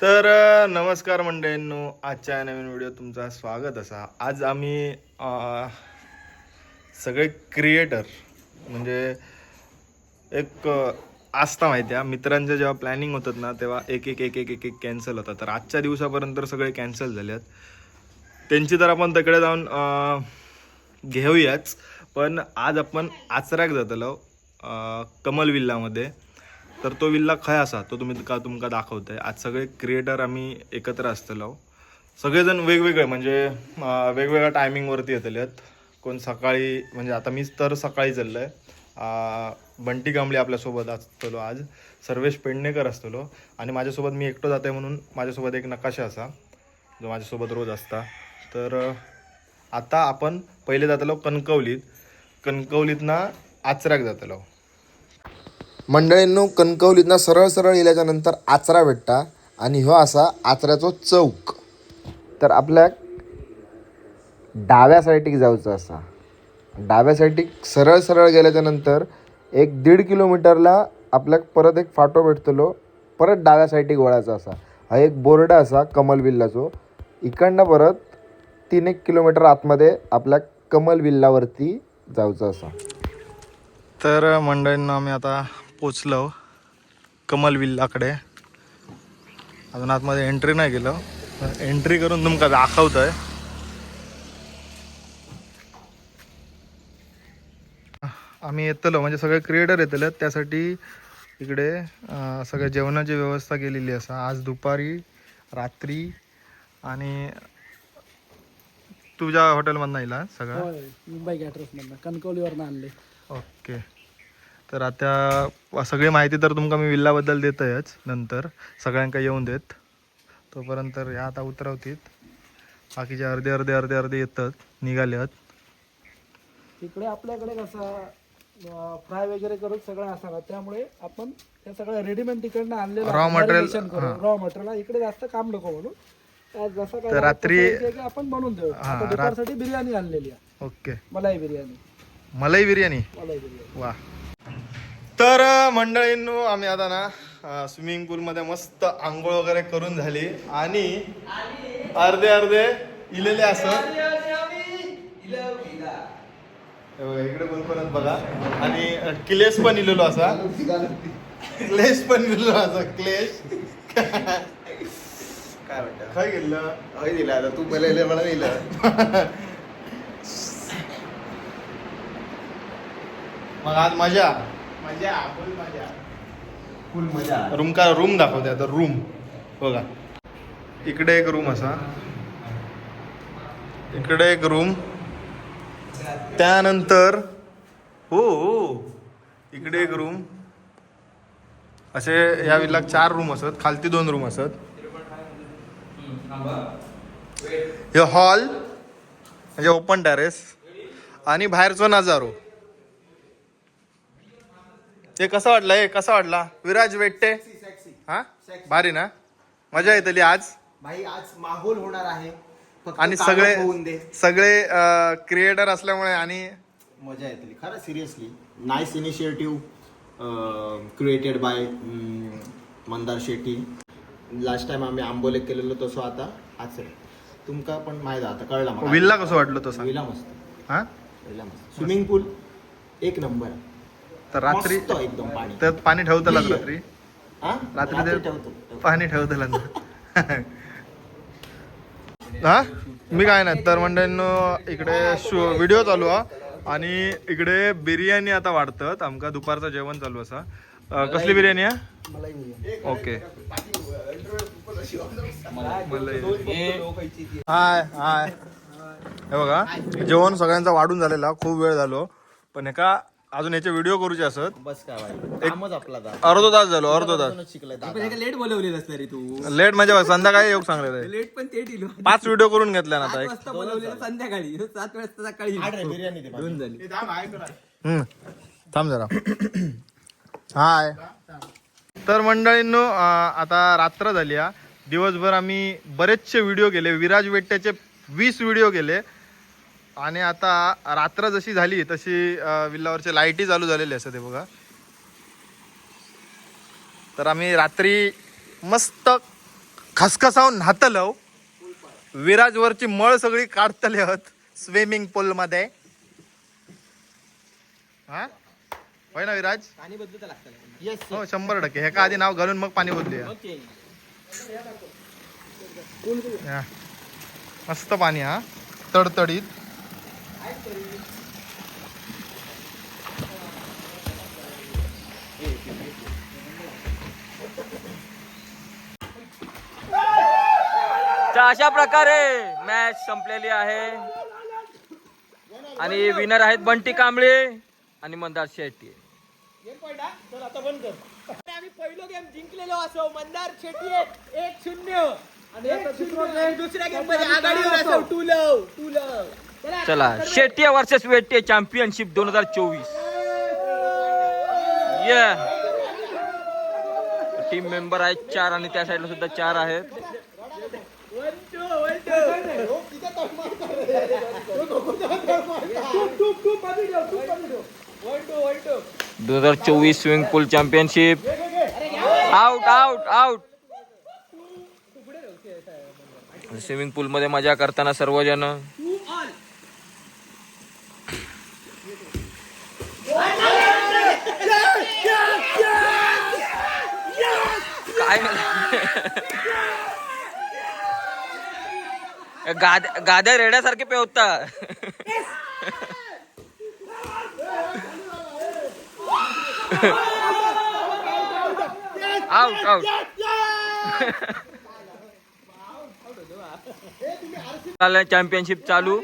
तर नमस्कार मंडळींनो आजच्या या नवीन व्हिडिओ तुमचा स्वागत असा. आज आम्ही सगळे क्रिएटर म्हणजे एक आस्था माहिती आहे मित्रांचं जेव्हा प्लॅनिंग होतात ना तेव्हा एक एक एक एक एक एक कॅन्सल होतात तर आजच्या दिवसापर्यंत तर सगळे कॅन्सल झाले आहेत. त्यांची तर आपण तिकडे जाऊन घेऊयाच. पण आज आपण आचऱ्याक जातलो कमल विल्लामध्ये. तर तो विल्ला खंय असा तो तुम्ही का तुमका दाखवताय. आज सगळे क्रिएटर आम्ही एकत्र असतलो. सगळेजण वेगवेगळे म्हणजे वेगवेगळ्या टायमिंगवरती येतले आहेत. कोण सकाळी म्हणजे आता मीच तर सकाळी चाललोय. आहे बंटी कांबळे आपल्यासोबत असतलो आज. सर्वेश पेडणेकर असतलो. आणि माझ्यासोबत मी एकटो जाते म्हणून माझ्यासोबत एक नकाशा असा जो माझ्यासोबत रोज असता. तर आता आपण पहिले जातलो कणकवलीत. कणकवलीतना आचऱ्याक जातलो. मंडळींनो कणकवलीतनं सरळ सरळ गेल्याच्यानंतर आचरा भेटता आणि ह्यो असा आचऱ्याचो चौक. तर आपल्या डाव्या साईडीक जाऊचं असा. डाव्या साईडीक सरळ सरळ गेल्याच्यानंतर एक दीड किलोमीटरला आपल्याक परत एक फाटो भेटतलो परत डाव्या साईडीक वळायचा असा. हा एक बोर्ड असा कमल विल्लाचो. इकडनं परत तीन एक किलोमीटर आतमध्ये आपल्या कमल विल्लावरती जाऊचं असा. तर मंडळींना आम्ही आता पोचलो कमल विल्लाकडे. अजून आतमध्ये एंट्री नाही गेलो. एंट्री करून तुमका दाखवतोय. आम्ही येतलो म्हणजे सगळे क्रिएटर येतले. त्यासाठी इकडे सगळ्या जेवणाची व्यवस्था केलेली असा आज दुपारी रात्री आणि तुझ्या हॉटेलमधनं येईल सगळं? मुंबई गॅटरसमधनं कणकवलीवरनं आणले. ओके तर आता सगळी माहिती तर तुमका मी विल्लाबद्दल देतयच नंतर. सगळ्यांका येऊन देत. तोपर्यंत या आता उतरवतीत. बाकीचे अर्धे अर्धे अर्धे अर्धे येतात. निघाले आहेत तिकडे आपल्याकडे कसं फ्राय वगैरे करून सगळं असणार. त्यामुळे आपण त्या सगळं रेडीमेड तिकडनं आणलेलं Raw material, रॉ मटेरियल इकडे जास्त काम नको म्हणून. तर रात्री- आपण बनवून देऊ. दुपारसाठी बिर्याणी आणलेली आहे. ओके. मलाई बिर्याणी. मलाई बिर्याणी? मलाई बिर्याणी. वा. तर मंडळींनो आम्ही आता ना स्विमिंग पूलमध्ये मस्त आंघोळ वगैरे करून झाली. आणि अर्धे अर्धे इलेले असत इकडे कोण कोण आहेत बघा. आणि क्लेश पण इलेलो असा. क्लेश पण इलेलो असा क्लेश. काय वाटतं? काय गेलं? हय दिला आता. तू पहिला इले मला दिलं. मग आज मजा. मजा फुल मजा. फुल मजा. रूम का रूम दाखवते आता रूम बघा. इकडे एक रूम असा. इकडे एक रूम त्यानंतर हो हो. इकडे एक रूम असे या विल्लाक चार रूम असत खालती दोन रूम असत. हे हॉल म्हणजे ओपन टेरेस आणि बाहेरचो नजारो. ते कसं वाटलं हे कसं वाटला विराज वेट्टे? हा? भारी ना? मजा येतली आज. भाई आज माहोल होणार आहे. आणि सगळे सगळे क्रिएटर असल्यामुळे आणि मजा येतली खरं seriously nice initiative created by Mandar Shetty. Last time आम्ही आंबोले केलेलो तसं आता आचरे तुमका पण माहीत आता कळला विल्ला कसं वाटलं तो सांग विला मस्त. हा? विला मस्त. स्विमिंग पूल एक नंबर. तर रात्री मस्त एकदम पाणी. त्यात पाणी रात्री? हा? रात्री रात्री ते- ठेवतो पाणी ठेवतला हा? मी काय नाही तर मंडळींनो इकडे व्हिडिओ चालू आहे आणि इकडे बिर्याणी आता वाढतात. आमका दुपारचं जेवण चालू असा. अं, कसली बिर्याणी आहे ओके. हाय हाय. हे बघा जेवण सगळ्यांचा वाढून झालेला खूप वेळ झालो. पण एका अजून याचे व्हिडिओ करूचे असत. बस काय भाई कामच आपला दा अर्धो तास झालो अर्धो तास. शिकलाय लेट बोलवलेलंस तरी तू. लेट म्हणजे बघ, संध्याकाळी येऊ सांगले लेट पण ते दिलो. पाच व्हिडिओ करून घेतल्या ना आता सात एक. वाजता बोलवलेलं संध्याकाळी. सात वाजता सकाळी. बिर्याणी दे दोन झाली. हम्म. थांब जरा. हाय. तर मंडळींनो अं, आता रात्र झाली हा. दिवसभर आम्ही बरेचसे व्हिडिओ केले. विराज वेट्ट्याचे वीस व्हिडिओ केले. आणि आता रात्र जशी झाली तशी विल्लावरचे लाईटी चालू झालेले असं ते बघा. तर आम्ही रात्री मस्त खसखसावून न्हातलव विराजवरची मळ सगळी काढतले आहेत स्विमिंग पूल मध्ये. हा? होय ना विराज? पाणी बदलू लागतं. येस हो शंभर टक्के. ह्याका आधी नाव घालून मग पाणी बदलूया. मस्त पाणी हा. तडतडीत. अशा प्रकारे मॅच संपलेली आहे. आणि विनर आहेत बंटी कांबळे आणि मंदार शेट्टी. आम्ही पहिलो गेम जिंकलेलो असो. मंदार शेट्टी एक शून्य. आणि आता दुसरा game दुसऱ्या गेममध्ये आघाडीवर असो. Two love two love. चला शेट्टी वर्सेस वेट्टी चॅम्पियनशिप दोन हजार चोवीस. या टीम मेंबर आहेत चार आणि त्या साईडला सुद्धा चार आहेत. दोन हजार चोवीस swimming pool championship out out out swimming pool मध्ये मजा करताना सर्वजण. काय गाद्या गाद्या रेड्यासारखे पेवता. आउट आउट चॅम्पियनशिप चालू.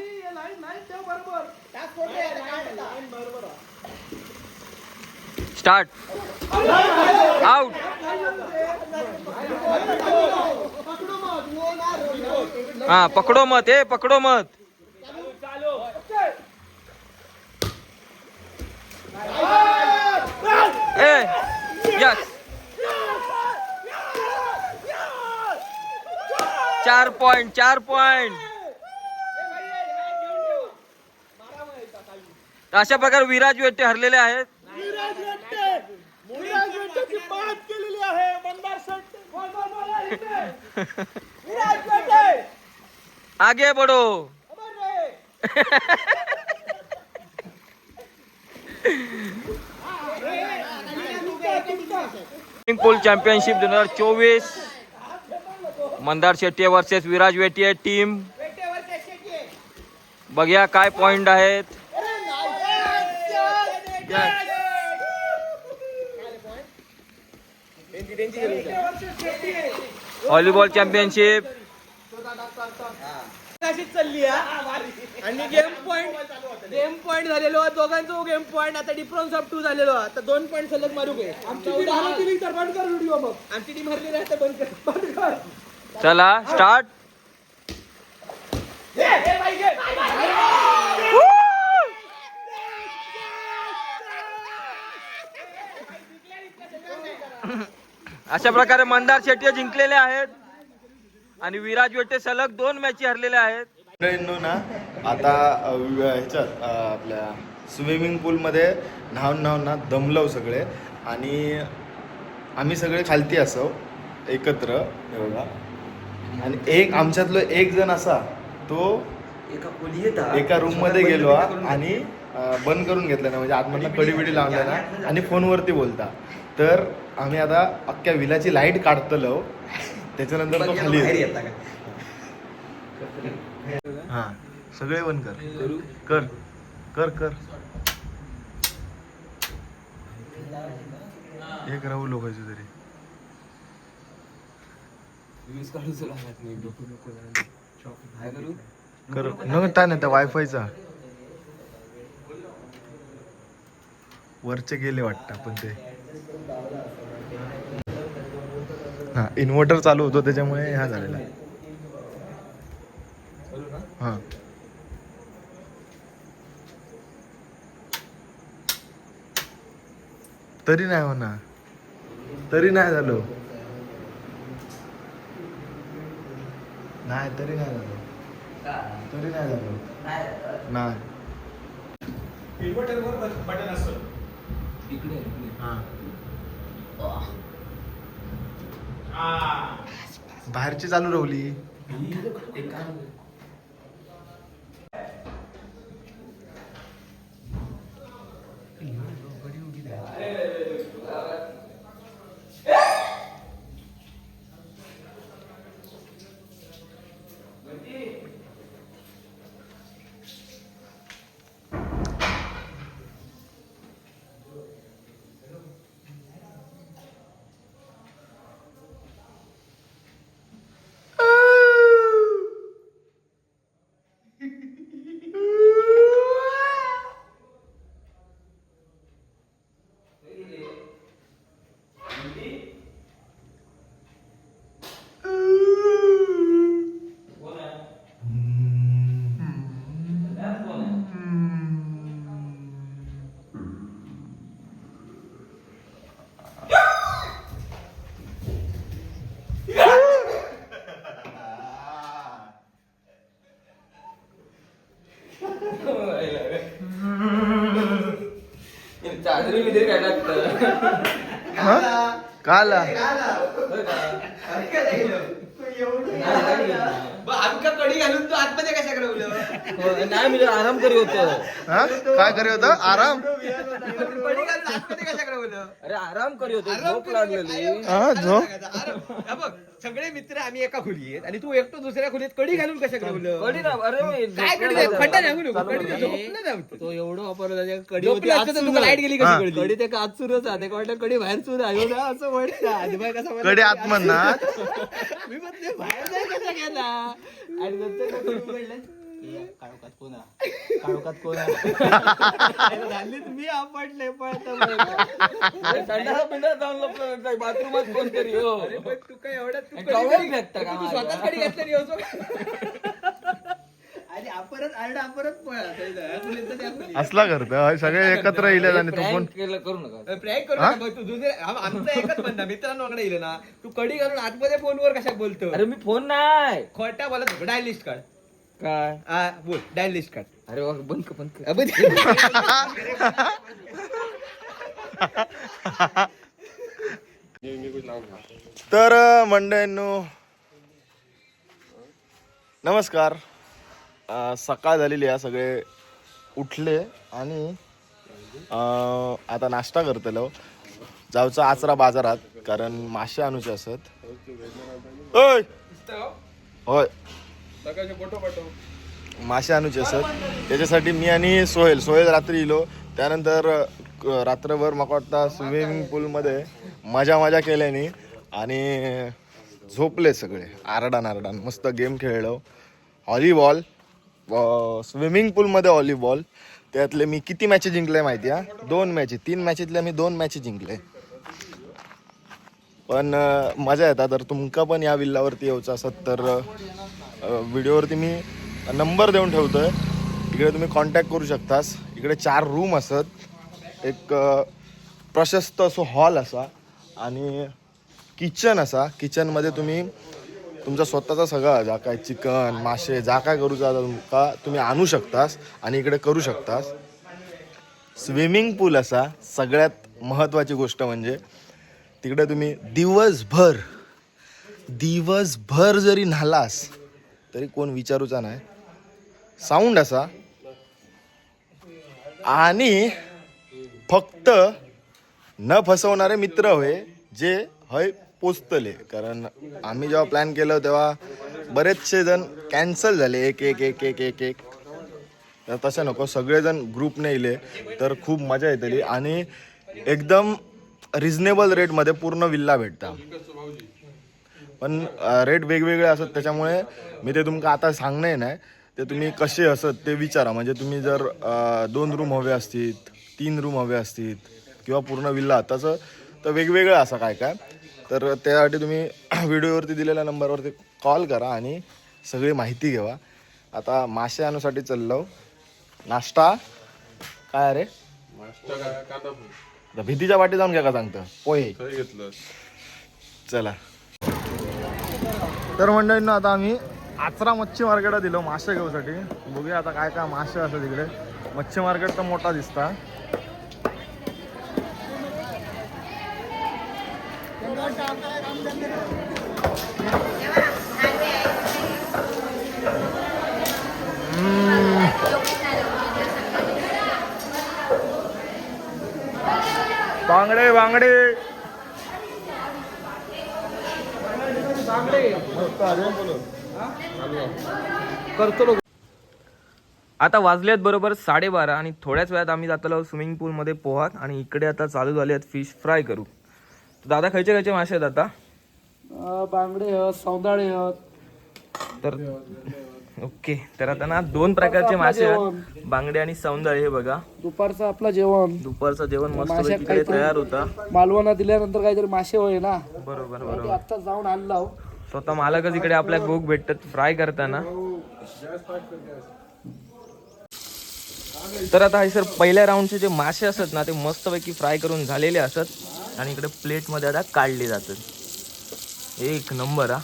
स्टार्ट आउट हा पकडो मत ए पकडो मत. ए यस. चार पॉइंट चार पॉइंट. अशा प्रकारे विराज वेट्टे हरलेले आहेत. आगे बढो। पूल चॅम्पियनशिप दोन हजार चोवीस मंदार शेट्टी वर्सेस विराज वेट्टी टीम बघ्या काय पॉइंट आहेत। Volleyball championship. अशीच चालली हा. आणि गेम पॉइंट गेम पॉइंट झालेलो दोघांचो गेम पॉइंट आता डिफरन्स ऑफ टू झालेलो हा. आता दोन पॉइंट सलग मारू गे. आमची तर बंद कर व्हिडिओ मग. आमची टीम आता बंद कर. बंद कर. चला स्टार्ट अशा प्रकारे मंदार शेट्टी जिंकलेले आहेत. आणि विराज वेट्टे सलग दोन मॅची हरलेले आहेत. ना आता ह्याच्यात आपल्या स्विमिंग पूलमध्ये न्हावून न्हावून ना दमलव सगळे. आणि आम्ही सगळे खालती असो एकत्र हे बघा. आणि एक आमच्यातलो एक जण असा तो एका रूममध्ये गेलो हा आणि बंद करून घेतलं ना म्हणजे आतमधनं कडी बिडी लावल्या ना आणि फोनवरती बोलता. तर आम्ही आता अख्ख्या विलाची लाइट काढतलो. त्याच्यानंतर तो खाली येतो. हा सगळे बंद कर. कर कर कर. एक राहू लोकायचं तरी. कर. नव्हता ना त्या वायफायचा वरचे गेले वाटतं पण ते. हा इन्व्हर्टर चालू होतो त्याच्यामुळे हा झालेला. हा. तरी नाही होणार. तरी नाही झालो. नाही तरी नाही झालो. तरी नाही झालो. नाही. हा. बाहेरची चालू रवली. चादरी बिदरी काय लागतं का? आमका कडी घालून तू आतमध्ये कशा कडवलं हो, नाही मी आराम करी होतो. हा? काय करे होता? आराम? कडी घालून आतमध्ये कशा कडवलं अरे आराम करी होतो झोप लागलेली. हा झोप. हा बघ सगळे मित्र आम्ही एका खोलीत आणि तू एकटो दुसऱ्या खोलीत कडी घालून कशा कडवलं कडी ना अरे मी काय कडी होतो. खड्डा सांगू नको कडी झोपलं तो एवढं वापरला त्याच्या कडी झोपलं असतं तर तुला लाइट गेली. कशी कळली कडी ते काचूरच आहे. वाटलं कडी बाहेर आयो ना असं वाटतं आजोबा कसा कडे मी म्हणते बाहेर जाय कसा गेला आणि नंतर उघडलं. काळोखात कोण आहे? काळोखात कोण आहे? झालीच मी आपटले पिंडात जाऊन लपलं बाथरूमात कोणतरी हो तू काय एवढा तू स्वतःच? कडी घातली असला करतो सगळे एकत्र येले आणि तू पण करू नका. प्रँक करू नका तू दुसरे आम- आमचं एकच म्हणणं मित्रांकडे येईल ना. तू कडी घालून आतमध्ये फोनवर कशा बोलतो? अरे मी फोन नाही. खोटा बोला डायल लिस्ट काढ. काय? हा बोल. डायल लिस्ट काढ. अरे वा, बंद कर बंद तर मंडळींनो नमस्कार. सकाळ झालेली आहे सगळे उठले आणि आता नाश्ता करतलो जाऊचं आचरा बाजारात कारण मासे आणूचे असत. ओय! होय. मासे आणूचे असत. त्याच्यासाठी मी आणि सोहेल सोहेल रात्री इलो त्यानंतर रात्रभर मला वाटतं स्विमिंग पूलमध्ये मजा मजा केल्याने आणि झोपले सगळे आरडान आरडान मस्त गेम खेळलो. व्हॉलीबॉल स्विमिंग पूलमध्ये व्हॉलीबॉल त्यातले मी किती मॅचे जिंकले माहिती आहे दोन मॅचेस तीन मॅचेतल्या मी दोन मॅचेस जिंकले. पण मजा येतात तर तुमका पण या विल्लावरती यायचं असत तर व्हिडिओवरती मी नंबर देऊन ठेवतो आहे इकडे तुम्ही कॉन्टॅक्ट करू शकतास. इकडे चार रूम असत. एक प्रशस्त असो हॉल असा. आणि किचन असा. किचनमध्ये तुम्ही तुमचा स्वतःचा सगळा जा काय चिकन मासे जा काय करूचा तुमका तुम्ही आणू शकतास आणि इकडे करू शकतास. स्विमिंग पूल असा सगळ्यात महत्त्वाची गोष्ट म्हणजे तिकडे तुम्ही दिवसभर दिवसभर जरी न्हालास तरी कोण विचारूचा नाही. साऊंड असा. आणि फक्त न फसवणारे मित्र होय जे हय पोचतले. कारण आम्ही जेव्हा प्लॅन केलं तेव्हा बरेचसे जण कॅन्सल झाले. एक एक एक एक एक एक. तर तसं नको. सगळेजण ग्रुपने येले तर खूप मजा येतली. आणि एकदम रिजनेबल रेटमध्ये पूर्ण विल्ला भेटता. पण रेट वेगवेगळे असत. त्याच्यामुळे मी ते तुमका आता सांगणे नाही ते तुम्ही कसे असत ते विचारा. म्हणजे तुम्ही जर दोन रूम हवे असतील तीन रूम हवे असतील किंवा पूर्ण विल्ला. तसं तर वेगवेगळं असं काय काय? तर त्यासाठी तुम्ही व्हिडिओवरती दिलेल्या नंबरवरती कॉल करा आणि सगळी माहिती घेवा. आता मासे आणण्यासाठी चाललो. नाश्ता? काय रे? आता भीतीच्या वाटी जाऊन घ्या का सांगतं? पोहे. चला. तर मंडळींना आता आम्ही आचरा मच्छी मार्केटात दिलो मासे घेऊसाठी. बघूया आता काय काय मासे असं तिकडे. मच्छी मार्केट तर मोठा दिसता. बांगडे बांगडे. करतो आता वाजलेत बरोबर साडेबारा आणि थोड्याच वेळात आम्ही जातो स्विमिंग पूल मध्ये पोहात आणि इकडे आता चालू झाले आहेत फिश फ्राय करू दादा खायचे खायचे मासे आहेत आता? बांगडे आहेत सौंदाळे आहेत. तर ओके. तर आता ना दोन प्रकारचे मासे आहेत. बांगडे आणि सौंदळे हे बघा. दुपारचं आपलं जेवण. दुपारचं जेवण मस्त इकडे तयार होता. मालवणा दिल्यानंतर काहीतरी मासे होय ना. बरोबर बरोबर. आता जाऊन आणला. स्वतः मालकच इकडे आपल्या भूक भेटतात. फ्राय करताना तर आता हे सर पहिल्या राऊंडचे जे मासे असतात ना ते मस्तपैकी फ्राय करून झालेले असतात. आणि इकडे प्लेटमध्ये आता काढले जातात एक नंबर हा.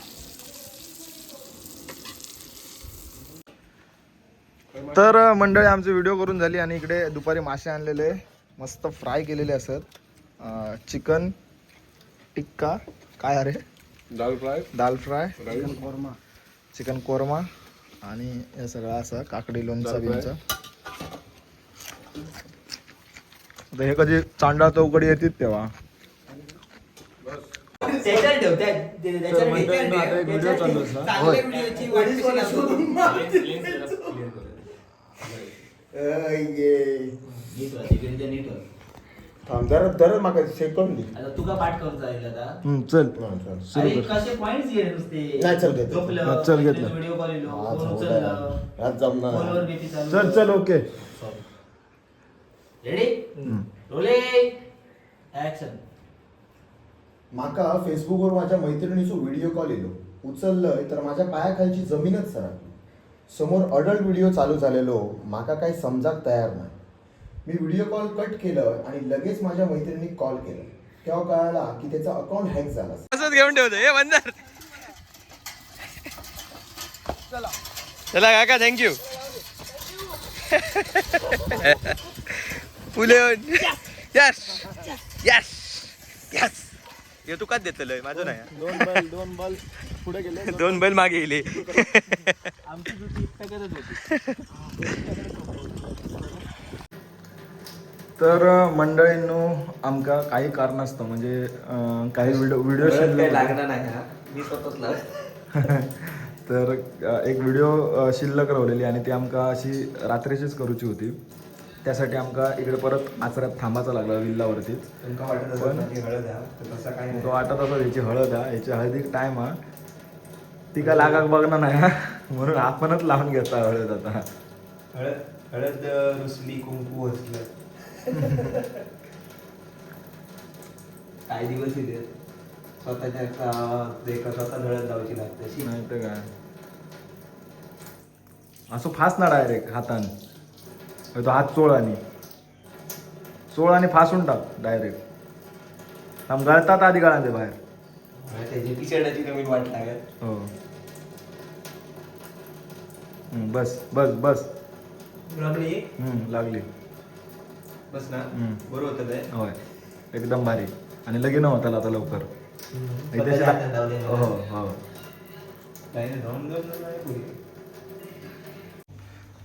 तर मंडळी आमची व्हिडिओ करून झाली आणि इकडे दुपारी मासे आणलेले. मस्त फ्राय केलेले असत. चिकन टिक्का काय अरे? Dal fry. Dal fry. Chicken korma. आणि हे सगळं असं काकडी लोणचं बिनचं आता हे कधी चांडा चौकडी येतील तेव्हा. त्याच्यावर ठेव त्या- ते- त्याच्यावर तर ठेव. मंडळींनो, आता एक व्हिडिओ चालू आहे, सर. चांगल्या व्हिडिओची वाट कशी लावतो? नीट वाच, इकडे नीट वाच. थांब जरा जरा माका चेक करून दे आता तुका पाठ करून जाईल आता? हम्म, चल. अरे कसे पॉइंट्स घे नुसते? नाही, चल घेतलं. झोपलं, हा, चल घेतलं. व्हिडिओ कॉल येलो आज फोन होतं उचललं. यार. आज जमणार नाही. फोनवर BP चालू. चल चल ओके. रेडी रोले ऍक्शन माका फेसबुकवर माझ्या मैत्रिणीचो व्हिडिओ कॉल येलो. उचललंय तर माझ्या पायाखालची जमीनच सरकली समोर अडल्ट व्हिडिओ चालू झालेलो. माका काही समजाक तयार नाही. मी व्हिडिओ कॉल कट केलं आणि लगेच माझ्या मैत्रिणी कॉल केलं. तेव्हा कळाला की त्याचा अकाउंट हॅक झाला. असंच घेऊन ठेवतो. हे बंदर. चला. काका थँक्यू फुले यस यस यस हे तुकाच देतलंय माझं नाही. दोन बल दोन बल पुढे गेले. दोन बैल मागे गेले. आमची ड्युटी होती. तर मंडळींनो आमका काही कारणास्तव म्हणजे अ, काही व्हिडिओ व्हिडिओ शिल्लक लागणार नाही हा. मी स्वतःच तर एक व्हिडिओ शिल्लक रावलेली आणि ती आमका अशी रात्रीचीच करूची होती. त्यासाठी आमका इकडे परत आचऱ्यात थांबायचं लागलं विल्लावरतीच. पण तो वाटत असं याची हळद हा याची हळदीक टाइम हा. ती का लागाक बघणार नाही हा. म्हणून आपणच लावून घेता हळद आता. हळद हळद रुसली कुंकू असलं काही दिवस येते स्वतःच्या स्वतः हळद लावायची लागते अशी. नाही तर काय? असं फास ना डायरेक्ट हातान. तो हात चोळ आणि. चोळ आणि फासून टाक डायरेक्ट आम गळतात आधी गळा दे बाहेर त्याची टी शर्टाची नवीन वाट लागत हो. बस बस बस. लागली? बस ना. बरोबर होतं होय. एकदम भारी. आणि लगीन होता आता लवकर. हो हो.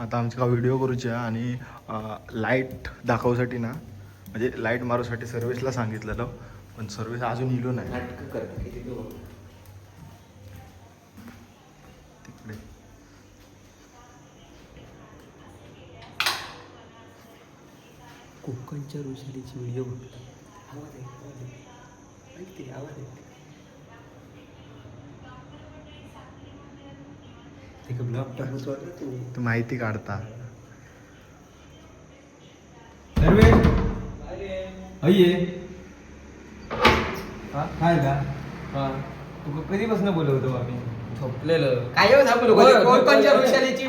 आता आमचा व्हिडिओ करूचे आहे आणि लाइट दाखवसाठी ना म्हणजे लाइट मारूसाठी सर्व्हिसला सांगितलेलं पण सर्व्हिस अजून इलो नाही. तिकडे कोकणच्या ऋषालीची व्हिडिओ बघतो आवाज आहे, आवाज आहे. ऐकते आवाज आहे ते माहिती काढता. काय का तू कधीपासून बोलवतो आम्ही झोपलेलं. काय हो सांगू नको? माहिती जत्रेची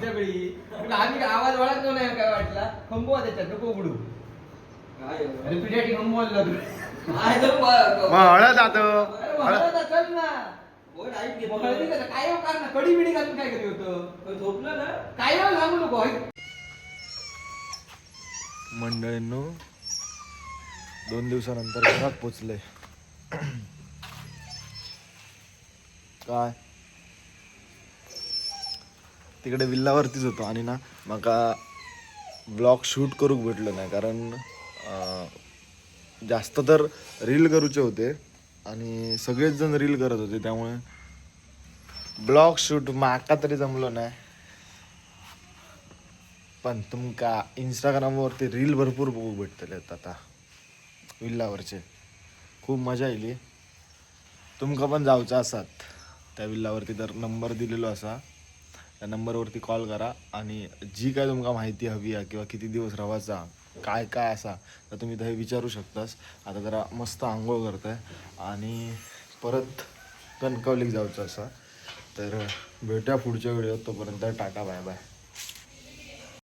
सगळी? तुला आम्ही आवाज ओळखलो नाही काय वाटला? खंबवा त्याच्यात नको उघडू. अरे पिढ्याटी हळद आता. हळद असेल ना. काय हो कारण? कडी बिडी घालून काय करी होतं? झोपलं ना? काय हो सांगू नको ऐक. मंडळींनो दोन दिवसानंतर घरात पोचले. काय? तिकडे विल्लावरतीच होतो आणि ना म्हाका ब्लॉग शूट करूक भेटलो नाही कारण अं, जास्त तर रील करूचे होते. आणि सगळेच जण रील करत होते त्यामुळे ब्लॉग शूट माका तरी जमलो नाही पण तुमका इंस्टाग्रामवरती रील भरपूर बघू भेटतले आता विल्लावरचे. खूप मजा येयली तुमका पण जावचं असत. त्या विल्लावरती तर नंबर दिलेलो असा. त्या नंबरवरती कॉल करा आणि जी काय तुमका माहिती हवी आहे किंवा किती दिवस राहायचा काय काय असा. तर तुम्ही हे विचारू शकतास. आता जरा मस्त आंघोळ करताय. आणि परत कणकवलीक जाऊचं असा. तर भेटूया पुढच्या व्हिडिओत. तोपर्यंत टाटा बाय बाय.